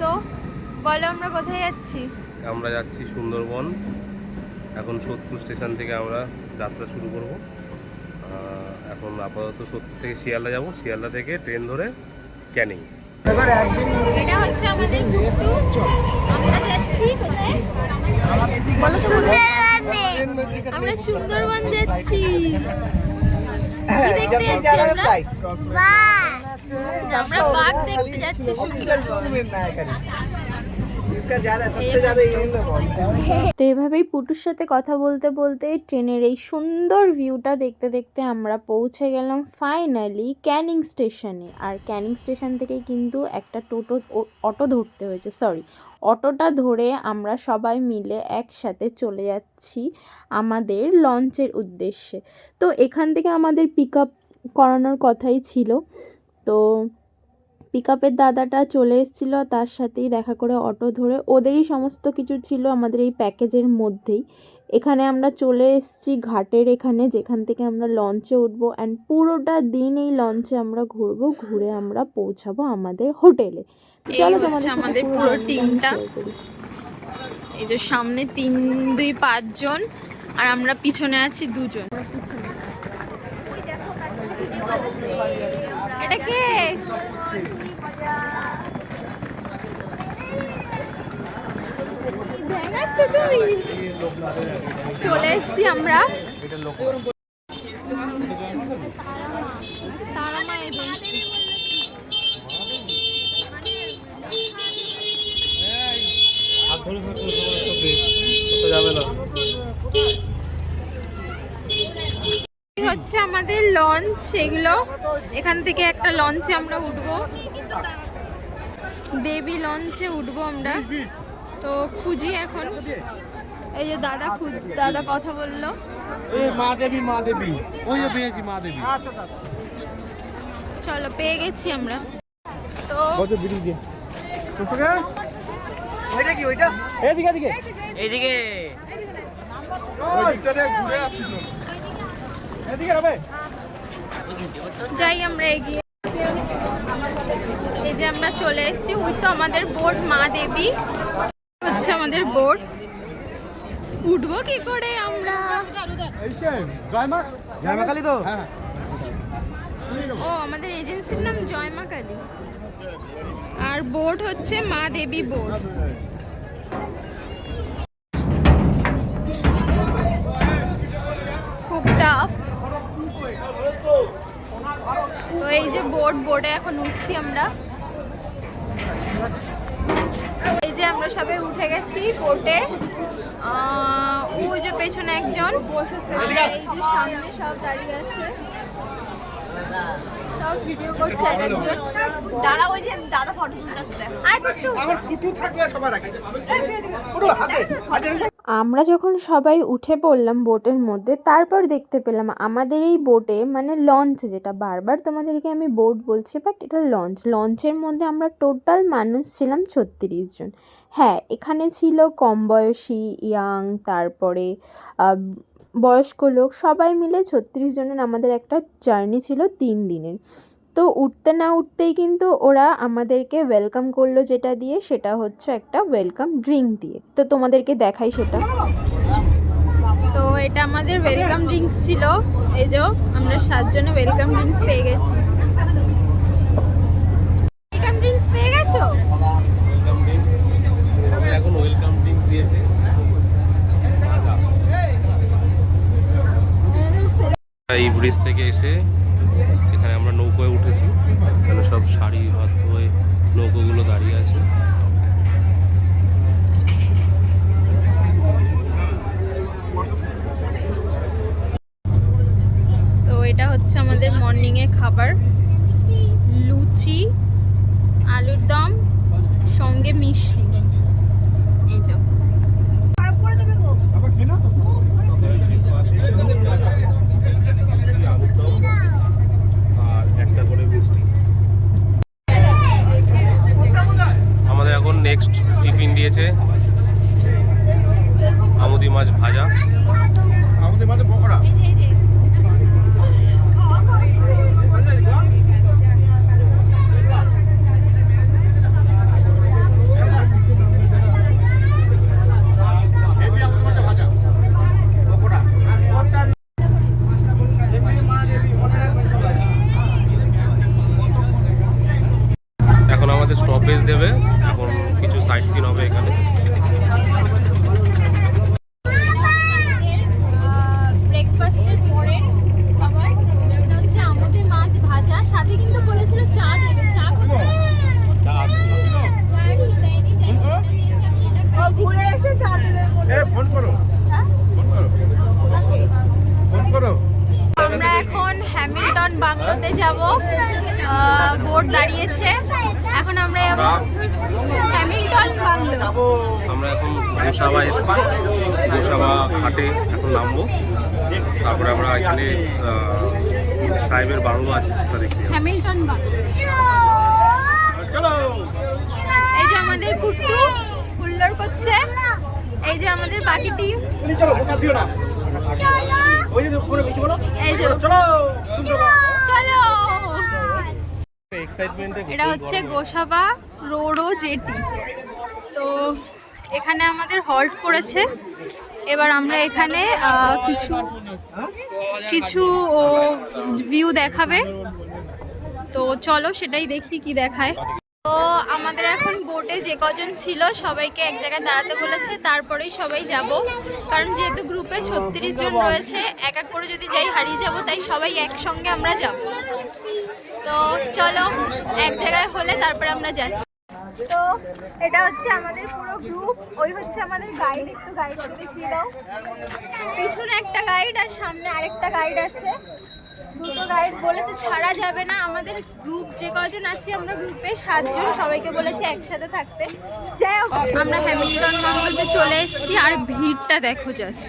তো বলো আমরা কোথায় যাচ্ছি? আমরা যাচ্ছি সুন্দরবন। এখন সোদপুর স্টেশন থেকে আমরা যাত্রা শুরু করব। এখন আপাতত সোদপুর থেকে শিয়ালদা যাব। শিয়ালদা থেকে ট্রেন ধরে ক্যানিং। এটা হচ্ছে আমাদের আমরা যাচ্ছি কোথায়? বলো তো আমরা সুন্দরবন যাচ্ছি। কি দেখতে যাচ্ছি আমরা? আমরা বাঘ দেখতে যাচ্ছি তো এভাবেই পুটুর সাথে কথা বলতে বলতে ট্রেনের এই সুন্দর ভিউটা দেখতে দেখতে আমরা পৌঁছে গেলাম ফাইনালি ক্যানিং স্টেশনে আর ক্যানিং স্টেশন থেকে কিন্তু একটা টোটো অটো ধরতে হয়েছে সরি অটোটা ধরে আমরা সবাই মিলে একসাথে চলে যাচ্ছি আমাদের লঞ্চের উদ্দেশ্যে। তো এখান থেকে আমাদের পিক আপ করানোর কথাই ছিল। তো পিক আপের দাদাটা চলে এসেছিল তার সাথেই দেখা করে অটো ধরে। ওদেরই সমস্ত কিছু ছিল আমাদের এই প্যাকেজের মধ্যেই। এখানে আমরা চলে এসেছি ঘাটের এখানে যেখান থেকে আমরা লঞ্চে উঠবো অ্যান্ড পুরোটা দিন এই লঞ্চে আমরা ঘুরবো ঘুরে আমরা পৌঁছাবো আমাদের হোটেলে চলো তোমাদের আমাদের পুরো টিমটা। এই যে সামনে তিন দুই পাঁচজন আর আমরা পিছনে আছি দুজন। এটা কে চলে এসছি আমরা। তারা মা এজেন্সি যাবে না এই হচ্ছে আমাদের লঞ্চ সেগুলো এখান থেকে একটা লঞ্চে আমরা উঠবো। দেবী লঞ্চে উঠবো আমরা। তো খুঁজি এখন। এই যে দাদা খুঁজ দাদা কথা বলল। মা দেবী মা দেবী। ওই পেয়েছি মা দেবী। চলো পেয়ে গেছি আমরা। তো ওইটা কি ওইটা? এদিকে এদিকে। হবে যাই আমরা এগিয়ে এই যে আমরা চলে এসেছি ওই তো আমাদের বোট মা দেবী। হচ্ছে আমাদের বোট। উঠবো কি করে আমরা? তো? হ্যাঁ। ও আমাদের এজেন্সির নাম জয় মা কালী আর বোর্ড হচ্ছে মা দেবী বোর্ড এই যে বোর্ড বোর্ডে এখন উঠছি আমরা। এই যে আমরা সবাই উঠে গেছি বোটে ওই যে পেছনে একজন। এই যে সামনে সব দাঁড়িয়ে আছে। সব ভিডিও করছে এক একজন। দাঁড়া ওই যে দাদা ফটো আয় কুট্টু। আমার কুটু থাকবে সবার আগে। কুটু হাতে হাতে। আমরা যখন সবাই উঠে পড়লাম বোটের মধ্যে, তারপর দেখতে পেলাম আমাদের এই বোটে মানে লঞ্চ যেটা, বারবার তোমাদেরকে আমি বোট বলছি বাট এটা লঞ্চ। লঞ্চের মধ্যে আমরা টোটাল মানুষ ছিলাম ছত্রিশ জন। হ্যাঁ এখানে ছিল কম বয়সী, ইয়াং, তারপরে বয়স্ক লোক, সবাই মিলে ছত্রিশ জনের আমাদের একটা জার্নি ছিল তিন দিনের। তো উঠতে না উঠতেই কিন্তু ওরা আমাদেরকে ওয়েলকাম করল যেটা দিয়ে সেটা হচ্ছে একটা ওয়েলকাম ড্রিঙ্ক দিয়ে। তো তোমাদেরকে দেখাই সেটা। তো এটা আমাদের ওয়েলকাম ড্রিঙ্কস ছিল। এই যে আমরা সাতজনে ওয়েলকাম ড্রিঙ্কস পেয়ে গেছি। ওয়েলকাম ড্রিঙ্কস পেয়ে গেছো? ওয়েলকাম ড্রিঙ্কস এখন ওয়েলকাম ড্রিঙ্কস দিয়েছে। এই ব্রিজ থেকে এসে আমরা এখন গোসাবা এসেছি। গোসাবা ঘাটে এখন নামবো। তারপরে আমরা এখানে সাহেবের বাংলো আছে সেটা দেখতে চলো। এই যে আমাদের হুল্লোড় করছে। এই যে আমাদের বাকি টিম চলো দিও না। ওই যে বলো। এই যে। চলো। চলো। এটা হচ্ছে গোসাবা রোডো জেটি। তো এখানে আমাদের হল্ট করেছে। এবার আমরা এখানে কিছু কিছু ভিউ দেখাবে। তো চলো সেটাই দেখি কি দেখায়। তো আমাদের এখন বোটে যে কজন ছিল, সবাইকে এক জায়গায় দাঁড়াতে বলেছে। তারপরেই সবাই যাব। কারণ যেহেতু গ্রুপে ছত্রিশ জন রয়েছে, এক এক করে যদি যাই হারিয়ে যাব, তাই সবাই একসঙ্গে আমরা যাব। তো চলো, এক জায়গায় হলে তারপরে আমরা যাচ্ছি। তো এটা হচ্ছে আমাদের পুরো গ্রুপ ওই হচ্ছে আমাদের গাইড একটু গাইডকে দেখিয়ে দাও। পিছনে একটা গাইড আর সামনে আরেকটা গাইড আছে। দুটো গাইড বলেছে ছাড়া যাবে না। আমাদের গ্রুপ যে কজন আছি আমরা গ্রুপে সাতজন। সবাইকে বলেছে একসাথে থাকতে। যাই হোক, আমরা হ্যামিল্টন বাংলাতে চলে এসেছি। আর ভিড়টা দেখো জাস্ট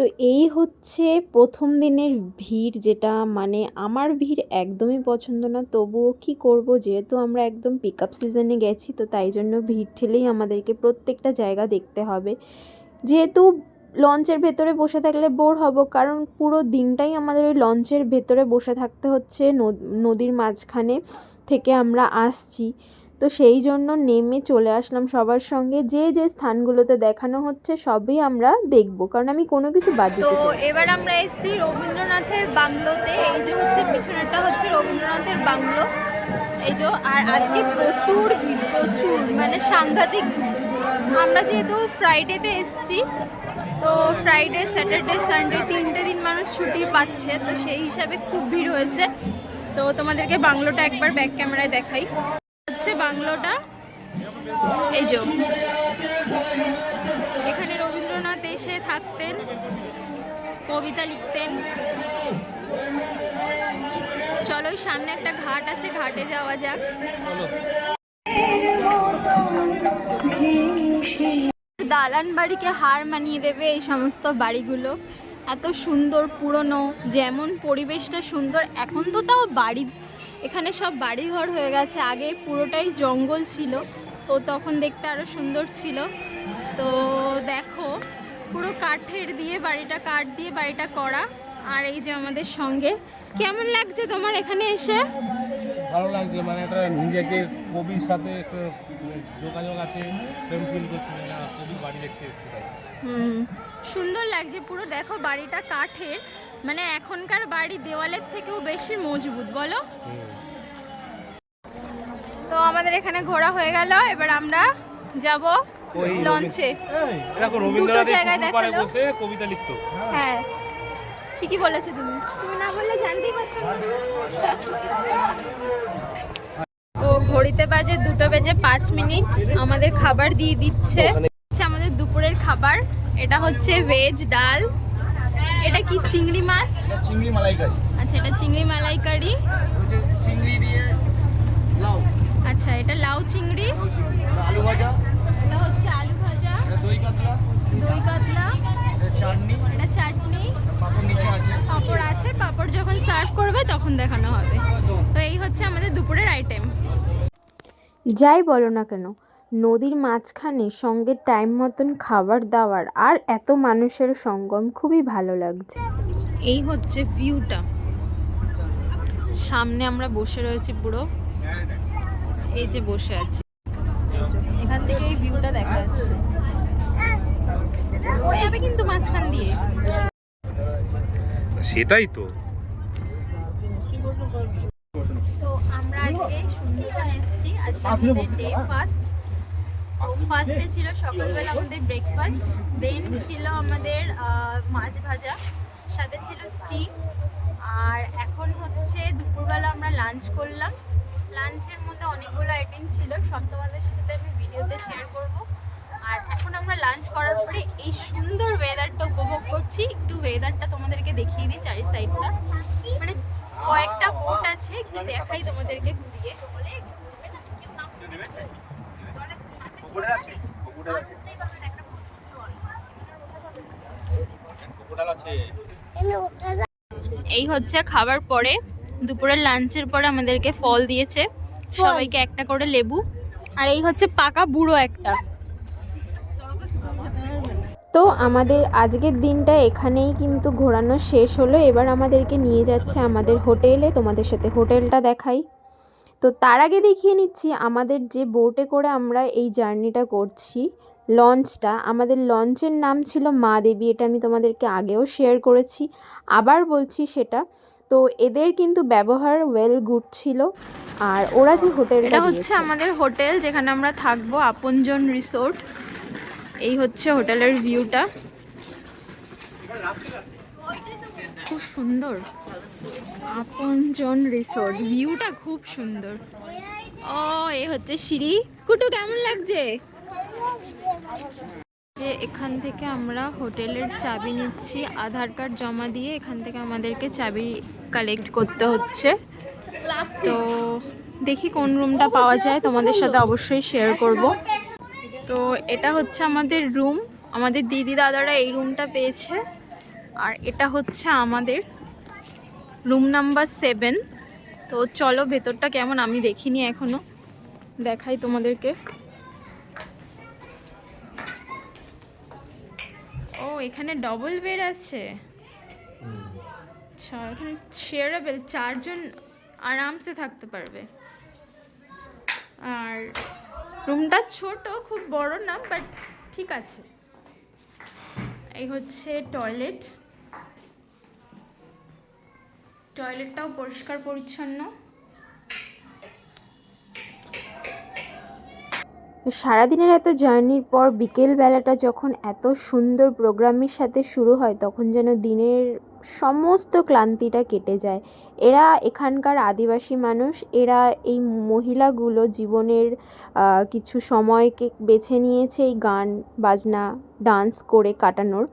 তো এই হচ্ছে প্রথম দিনের ভিড় যেটা মানে আমার ভিড় একদমই পছন্দ না। তবুও কি করব? যেহেতু আমরা একদম পিক আপ সিজনে গেছি, তো তাই জন্য ভিড় ঠেলেই আমাদেরকে প্রত্যেকটা জায়গা দেখতে হবে। যেহেতু লঞ্চের ভেতরে বসে থাকলে বোর হব, কারণ পুরো দিনটাই আমাদের ওই লঞ্চের ভেতরে বসে থাকতে হচ্ছে, নদ- নদীর মাঝখানে থেকে আমরা আসছি। তো সেই জন্য নেমে চলে আসলাম সবার সঙ্গে। যে যে স্থানগুলোতে দেখানো হচ্ছে সবই আমরা দেখব কারণ আমি কোনো কিছু বাদ তো দিতে না। এবার আমরা এসেছি রবীন্দ্রনাথের বাংলোতে। এই যে হচ্ছে পিছনেরটা হচ্ছে রবীন্দ্রনাথের বাংলো। এই যে আর আজকে প্রচুর ভিড় প্রচুর মানে সাংঘাতিক আমরা যেহেতু ফ্রাইডেতে এসেছি তো ফ্রাইডে স্যাটারডে সানডে তিনটে দিন মানুষ ছুটি পাচ্ছে তো সেই হিসাবে খুব ভিড় হয়েছে। তো তোমাদেরকে বাংলোটা একবার ব্যাক ক্যামেরায় দেখাই। হচ্ছে বাংলোটা। এই যে। এখানে রবীন্দ্রনাথ এসে থাকতেন, কবিতা লিখতেন। চলো সামনে একটা ঘাট আছে, ঘাটে যাওয়া যাক। দালান বাড়িকে হার মানিয়ে দেবে এই সমস্ত বাড়িগুলো। এত সুন্দর, পুরনো, যেমন পরিবেশটা সুন্দর, এখন তো তাও বাড়ি এখানে সব বাড়িঘর হয়ে গেছে। আগে পুরোটাই জঙ্গল ছিল তো তখন দেখতে আরও সুন্দর ছিল। তো দেখো পুরো কাঠের দিয়ে বাড়িটা কাঠ দিয়ে বাড়িটা করা। আর এই যে আমাদের সঙ্গে কেমন লাগছে তোমার এখানে এসে? ভালো লাগছে মানে একটা নিজেকে কবির সাথে একটা যোগাযোগ আছে ফিল করছি কবির বাড়ি দেখতে এসেছি হুম সুন্দর লাগছে পুরো। দেখো বাড়িটা কাঠের মানে এখনকার বাড়ি দেওয়ালের থেকেও বেশি মজবুত বলো? তো আমাদের এখানে ঘোরা হয়ে গেল এবার আমরা যাব লঞ্চে। এই জায়গায় দেখাল। কবিতা লিখতো। হ্যাঁ ঠিকই বলেছ তুমি। তুমি না বললে জানতেই পারতাম তো ঘড়িতে বাজে দুটো বেজে পাঁচ মিনিট আমাদের খাবার দিয়ে দিচ্ছে। আমাদের দুপুরের খাবার এটা হচ্ছে ভেজ ডাল। এটা কি চিংড়ি মাছ? চিংড়ি মালাইকারি। আচ্ছা এটা চিংড়ি মালাইকারি। চিংড়ি দিয়ে লাউ। আচ্ছা এটা লাউ চিংড়ি। এটা আলু ভাজা। এটা হচ্ছে আলু ভাজা। দই কাতলা। দই কাতলা। এটা চাটনি। এটা চাটনি। পাপড় নিচে আছে। পাঁপড় আছে। পাঁপড় যখন সার্ভ করবে তখন দেখানো হবে। তো এই হচ্ছে আমাদের দুপুরের আইটেম যাই বলো না কেন নদীর মাঝখানে সঙ্গে টাইম মতন খাবার দাবার আর এত মানুষের সঙ্গম খুবই ভালো লাগছে। এই হচ্ছে ভিউটা সামনে আমরা বসে রয়েছি পুরো। এই যে বসে আছি। এখান থেকে এই ভিউটা দেখা যাচ্ছে। যাবে কিন্তু মাঝখান দিয়ে। সেটাই তো। তো আমরা আজকে সুন্দরবন এসেছি। আজকে আমাদের ডে ফার্স্ট ফার্স্টে ছিল সকালবেলা আমাদের ব্রেকফাস্ট দেন ছিল আমাদের মাছ ভাজা, সাথে ছিল টি আর এখন হচ্ছে দুপুরবেলা আমরা লাঞ্চ করলাম। লাঞ্চের মধ্যে অনেকগুলো আইটেম ছিল, সব তোমাদের সাথে আমি ভিডিওতে শেয়ার করব। আর এখন আমরা লাঞ্চ করার পরে এই সুন্দর ওয়েদারটা উপভোগ করছি। একটু ওয়েদারটা তোমাদেরকে দেখিয়ে দিই চারি সাইডটা মানে কয়েকটা বোট আছে, একটু দেখাই তোমাদেরকে ঘুরিয়ে। এই হচ্ছে খাবার পরে। দুপুরের লাঞ্চের পরে আমাদেরকে ফল দিয়েছে। সবাইকে একটা করে লেবু। আর এই হচ্ছে পাকা বুড়ো একটা। তো আমাদের আজকের দিনটা এখানেই কিন্তু ঘোরানো শেষ হলো। এবার আমাদেরকে নিয়ে যাচ্ছে আমাদের হোটেলে। তোমাদের সাথে হোটেলটা দেখাই। তো তার আগে দেখিয়ে নিচ্ছি আমাদের যে বোটে করে আমরা এই জার্নিটা করছি লঞ্চটা আমাদের লঞ্চের নাম ছিল মা দেবী এটা আমি তোমাদেরকে আগেও শেয়ার করেছি আবার বলছি সেটা। তো এদের কিন্তু ব্যবহার ওয়েল গুড ছিল আর ওরা যে হোটেলটা এটা হচ্ছে আমাদের হোটেল যেখানে আমরা থাকব আপনজন রিসোর্ট এই হচ্ছে হোটেলের ভিউটা খুব সুন্দর। আপনজন রিসোর্ট ভিউটা খুব সুন্দর। ও, এ হচ্ছে সিঁড়ি। কুটু, কেমন লাগছে? যে এখান থেকে আমরা হোটেলের চাবি নিচ্ছি, আধার কার্ড জমা দিয়ে এখান থেকে আমাদেরকে চাবি কালেক্ট করতে হচ্ছে। তো দেখি কোন রুমটা পাওয়া যায়, তোমাদের সাথে অবশ্যই শেয়ার করব। তো এটা হচ্ছে আমাদের রুম আমাদের দিদি দাদারা এই রুমটা পেয়েছে। আর এটা হচ্ছে আমাদের রুম নাম্বার সেভেন তো চলো ভেতরটা কেমন আমি দেখিনি এখনও। দেখাই তোমাদেরকে। ও, এখানে ডবল বেড আছে? আচ্ছা শেয়ারেবল চারজন আরামসে থাকতে পারবে। আর রুমটা ছোট, খুব বড় না বাট ঠিক আছে। এই হচ্ছে টয়লেট টয়লেটটাও পরিষ্কার পরিচ্ছন্ন। সারাদিনের এত জার্নির পর বিকেল বেলাটা যখন এত সুন্দর প্রোগ্রামের সাথে শুরু হয়, তখন যেন দিনের সমস্ত ক্লান্তিটা কেটে যায়। এরা এখানকার আদিবাসী মানুষ, এরা এই মহিলাগুলো জীবনের কিছু সময়কে বেছে নিয়েছে এই গান, বাজনা, ডান্স করে কাটানোর।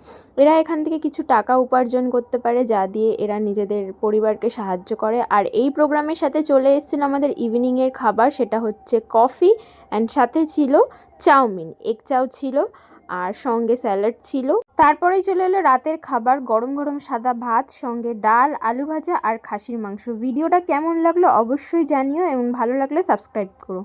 এরা এখান থেকে কিছু টাকা উপার্জন করতে পারে, যা দিয়ে এরা নিজেদের পরিবারকে সাহায্য করে। আর এই প্রোগ্রামের সাথে চলে এসেছিল আমাদের ইভিনিংয়ের খাবার, সেটা হচ্ছে কফি, অ্যান্ড সাথে ছিল চাউমিন। এগ চাউ ছিল। আর সঙ্গে স্যালাড ছিল। তারপরেই চলে এলো রাতের খাবার, গরম গরম সাদা ভাত, সঙ্গে ডাল, আলু ভাজা আর খাসির মাংস। ভিডিওটা কেমন লাগল অবশ্যই জানিও এবং ভালো লাগলে সাবস্ক্রাইব করো।